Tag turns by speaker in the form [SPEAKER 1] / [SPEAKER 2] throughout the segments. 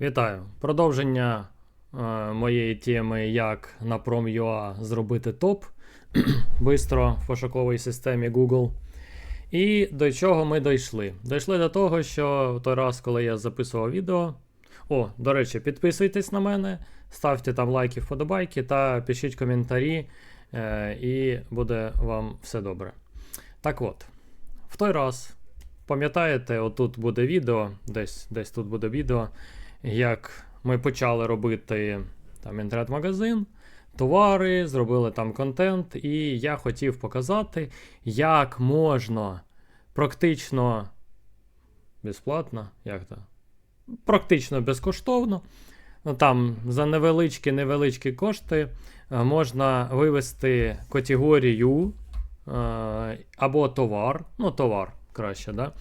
[SPEAKER 1] Вітаю! Продовження е, моєї теми, як на Prom.ua зробити топ бистро в пошуковій системі Google. І до чого ми дійшли? Дійшли до того, що той раз, коли я записував відео. О, до речі, підписуйтесь на мене, ставте там лайки, вподобайки та пишіть коментарі, е, і буде вам все добре. Так от, в той раз, пам'ятаєте, отут буде відео, десь, десь тут буде відео як ми почали робити там інтернет-магазин, товари, зробили там контент, і я хотів показати, як можна практично безплатно, як то? Практично безкоштовно. Ну, Там за невеличкі невеличкі кошти е, можна вивести категорію е, або товар, ну, товар краще, да?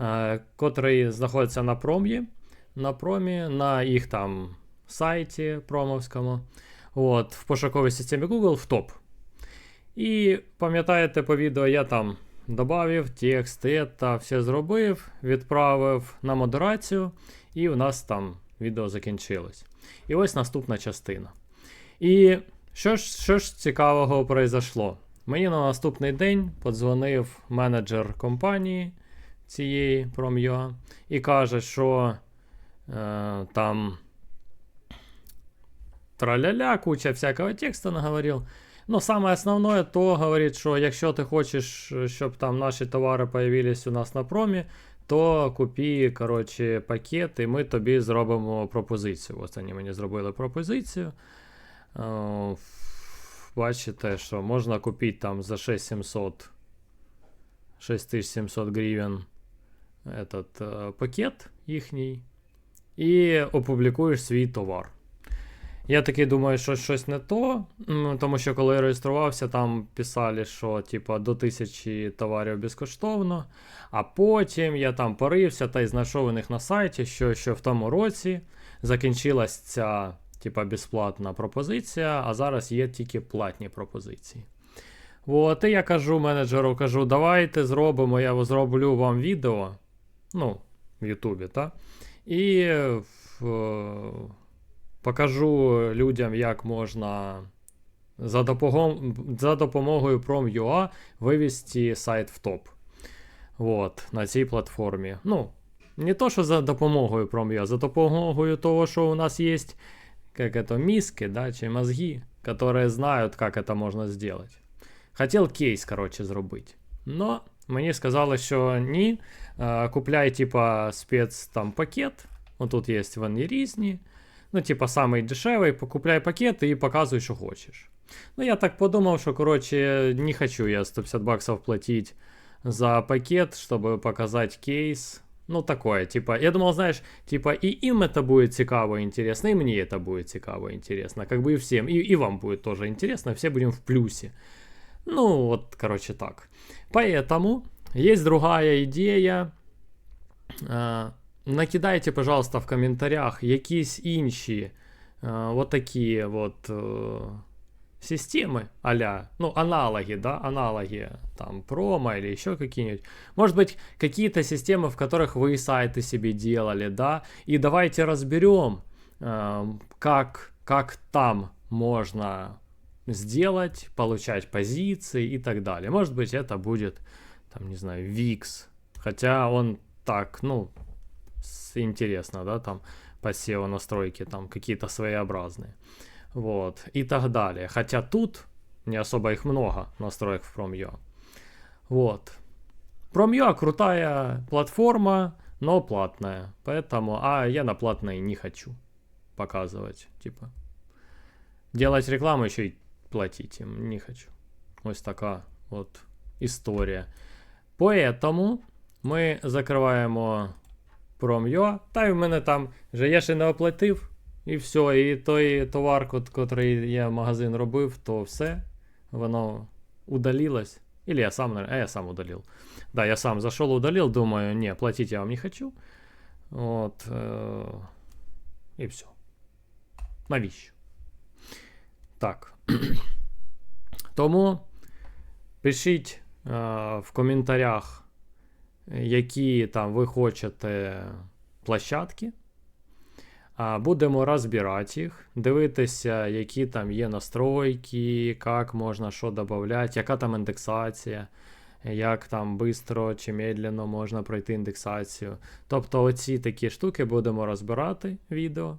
[SPEAKER 1] е, котрий знаходиться на пром'ї на промі, на їх там сайті промовському. От, В пошуковій системі Google в топ. І пам'ятаєте, по відео я там додав текст, та все зробив, відправив на модерацію, і у нас там відео закінчилось. І ось наступна частина. І що ж що ж цікавого произошло? Мені на наступний день подзвонив менеджер компанії цієї Prom.ua і каже, що Э, там траля-ля, куча всякого текста наговорил. Но самое основное то говорит, що якщо ти хочеш, щоб там наші товари появились у нас на промі, то купи коротше, пакет, і ми тобі зробимо пропозицію. Ось вони мені зробили пропозицію. О, бачите, що можна купити там за 6700 6700 гривень этот, э, пакет їхній і опублікуєш свій товар. Я такий думаю, що щось не то, тому що коли я реєструвався, там писали, що типа, до тисячі товарів безкоштовно. А потім я там порився та й знайшов у них на сайті, що що в тому році закінчилась ця типа, безплатна пропозиція, а зараз є тільки платні пропозиції. От, і я кажу менеджеру, кажу, давайте зробимо, я зроблю вам відео. Ну, в Ютубі, так? І е, покажу людям, як можна за допомогою за допомогою Prom.ua вивести сайт в топ. Вот, на цій платформі. Ну, не то, що за допомогою Prom.ua, за допомогою того, що у нас є как это, миски, да, чи мозги, которые знают, как это можно сделать. Хотел кейс, короче, зробити. Но Мені сказали, що ні. Купляй, типа, спец там пакет. тут є вони різні. Ну, типа, самий дешевий, покупляй пакет і показуй, що хочеш. Ну, я так подумав, що, короче, не хочу я 150 баксов платить за пакет, чтобы показать кейс. Ну, такое, типа, я думал, знаешь, типа, и им это будет цікаво и интересно, и мне это будет цікаво и интересно, как бы и всем, и, и вам будет тоже интересно, все будем в плюсе. Ну, вот, короче, так. Поэтому есть другая идея. Накидайте, пожалуйста, в коментарях якісь інші вот такие вот системы а ну, аналоги, да, аналоги, там, промо или еще какие-нибудь. Может быть, какие-то системы, в которых вы сайты себе делали, да, и давайте разберем, как, как там можно сделать, получать позиции и так далее. Может быть, это будет, там, не знаю, VIX. Хотя он так, ну, интересно, да, там по SEO настройки там какие-то своеобразные. Вот, и так далее. Хотя тут не особо их много настроек в Prom.ua. Вот. Prom.ua крутая платформа, но платная. Поэтому, а я на платной не хочу показывать. Типа, делать рекламу еще и платить им не хочу. Ось така от історія. Поэтому ми закриваємо Prom.ua. Та й в мене там вже я ще не оплатив. І все. І той товар, котрий я магазин робив, то все. Воно удалилось. Или я сам, а я сам удалил. Да, я сам зашел, удалил, думаю, не, платить я вам не хочу. Вот. Э, и все. Навіщо? Так. Тому пишіть е, в коментарях, які там ви хочете площадки. Будемо розбирати їх, дивитися, які там є настройки, як можна що додати, яка там індексація, як там швидко чи медленно можна пройти індексацію. Тобто оці такі штуки будемо розбирати відео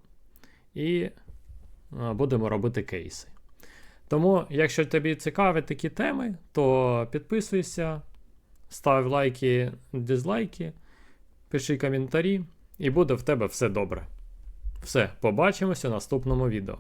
[SPEAKER 1] і будемо робити кейси. Тому, якщо тобі цікаві такі теми, то підписуйся, став лайки, дизлайки, пиши коментарі, і буде в тебе все добре. Все, побачимося в наступному відео.